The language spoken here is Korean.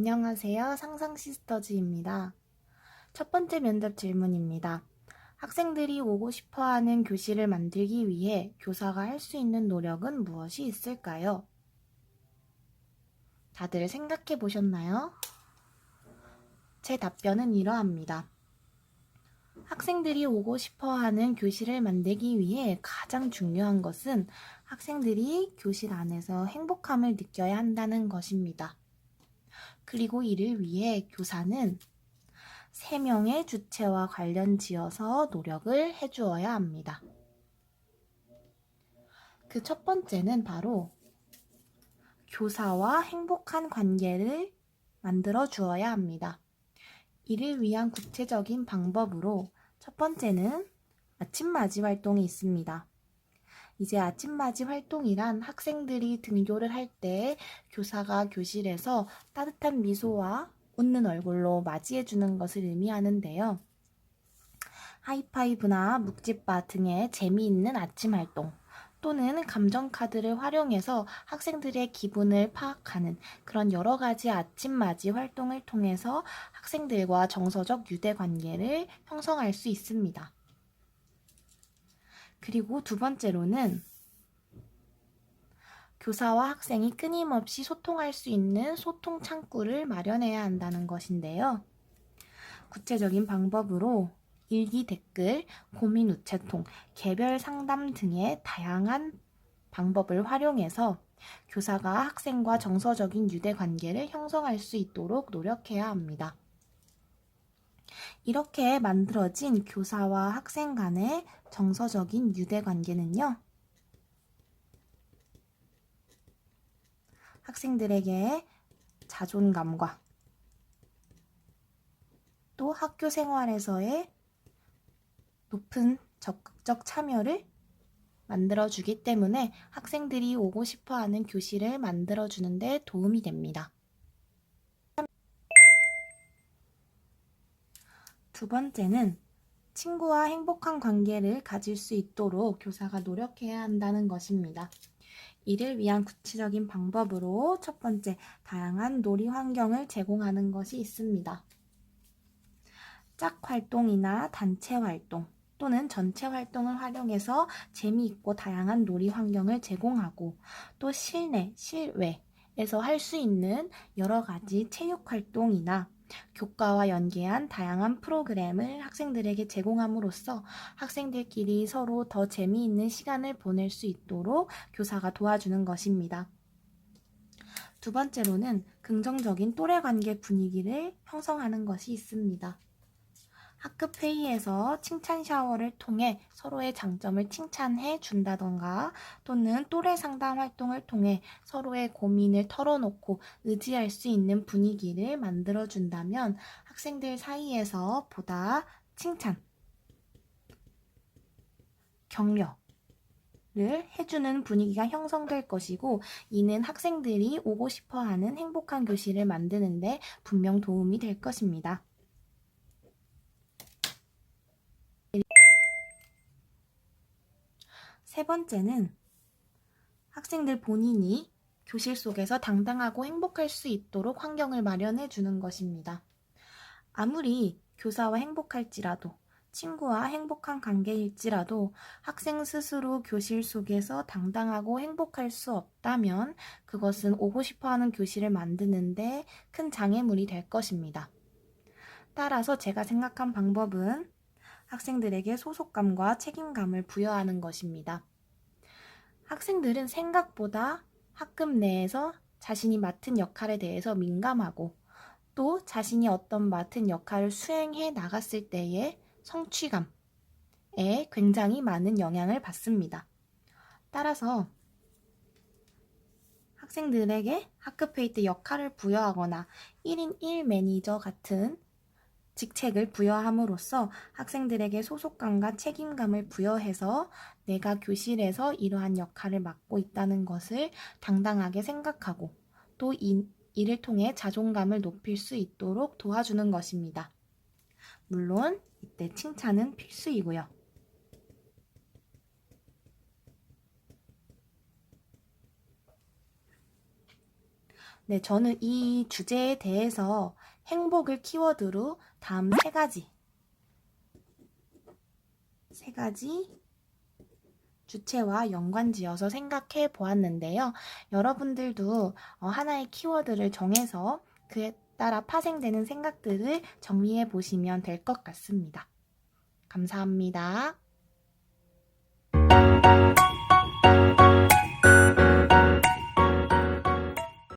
안녕하세요. 상상시스터즈입니다. 첫 번째 면접 질문입니다. 학생들이 오고 싶어 하는 교실을 만들기 위해 교사가 할 수 있는 노력은 무엇이 있을까요? 다들 생각해 보셨나요? 제 답변은 이러합니다. 학생들이 오고 싶어 하는 교실을 만들기 위해 가장 중요한 것은 학생들이 교실 안에서 행복함을 느껴야 한다는 것입니다. 그리고 이를 위해 교사는 세 명의 주체와 관련 지어서 노력을 해주어야 합니다. 그 첫 번째는 바로 교사와 행복한 관계를 만들어 주어야 합니다. 이를 위한 구체적인 방법으로 첫 번째는 아침맞이 활동이 있습니다. 이제 아침맞이 활동이란 학생들이 등교를 할 때 교사가 교실에서 따뜻한 미소와 웃는 얼굴로 맞이해 주는 것을 의미하는데요. 하이파이브나 묵찌바 등의 재미있는 아침 활동 또는 감정카드를 활용해서 학생들의 기분을 파악하는 그런 여러 가지 아침맞이 활동을 통해서 학생들과 정서적 유대 관계를 형성할 수 있습니다. 그리고 두 번째로는 교사와 학생이 끊임없이 소통할 수 있는 소통 창구를 마련해야 한다는 것인데요. 구체적인 방법으로 일기 댓글, 고민 우체통, 개별 상담 등의 다양한 방법을 활용해서 교사가 학생과 정서적인 유대 관계를 형성할 수 있도록 노력해야 합니다. 이렇게 만들어진 교사와 학생 간의 정서적인 유대 관계는요. 학생들에게 자존감과 또 학교 생활에서의 높은 적극적 참여를 만들어주기 때문에 학생들이 오고 싶어 하는 교실을 만들어주는데 도움이 됩니다. 두 번째는 친구와 행복한 관계를 가질 수 있도록 교사가 노력해야 한다는 것입니다. 이를 위한 구체적인 방법으로 첫 번째, 다양한 놀이 환경을 제공하는 것이 있습니다. 짝 활동이나 단체 활동 또는 전체 활동을 활용해서 재미있고 다양한 놀이 환경을 제공하고 또 실내, 실외에서 할 수 있는 여러 가지 체육 활동이나 교과와 연계한 다양한 프로그램을 학생들에게 제공함으로써 학생들끼리 서로 더 재미있는 시간을 보낼 수 있도록 교사가 도와주는 것입니다. 두 번째로는 긍정적인 또래 관계 분위기를 형성하는 것이 있습니다. 학급 회의에서 칭찬 샤워를 통해 서로의 장점을 칭찬해 준다던가 또는 또래 상담 활동을 통해 서로의 고민을 털어놓고 의지할 수 있는 분위기를 만들어 준다면 학생들 사이에서 보다 칭찬, 격려, 를 해주는 분위기가 형성될 것이고 이는 학생들이 오고 싶어 하는 행복한 교실을 만드는데 분명 도움이 될 것입니다. 세 번째는 학생들 본인이 교실 속에서 당당하고 행복할 수 있도록 환경을 마련해 주는 것입니다. 아무리 교사와 행복할지라도 친구와 행복한 관계일지라도 학생 스스로 교실 속에서 당당하고 행복할 수 없다면 그것은 오고 싶어 하는 교실을 만드는데 큰 장애물이 될 것입니다. 따라서 제가 생각한 방법은 학생들에게 소속감과 책임감을 부여하는 것입니다. 학생들은 생각보다 학급 내에서 자신이 맡은 역할에 대해서 민감하고 또 자신이 어떤 맡은 역할을 수행해 나갔을 때의 성취감에 굉장히 많은 영향을 받습니다. 따라서 학생들에게 학급 회의 때 역할을 부여하거나 1인 1 매니저 같은 직책을 부여함으로써 학생들에게 소속감과 책임감을 부여해서 내가 교실에서 이러한 역할을 맡고 있다는 것을 당당하게 생각하고 또 이, 이를 통해 자존감을 높일 수 있도록 도와주는 것입니다. 물론 이때 칭찬은 필수이고요. 네, 저는 이 주제에 대해서 행복을 키워드로 다음 세 가지, 세 가지 주체와 연관지어서 생각해 보았는데요. 여러분들도 어, 하나의 키워드를 정해서 그에 따라 파생되는 생각들을 정리해 보시면 될 것 같습니다. 감사합니다.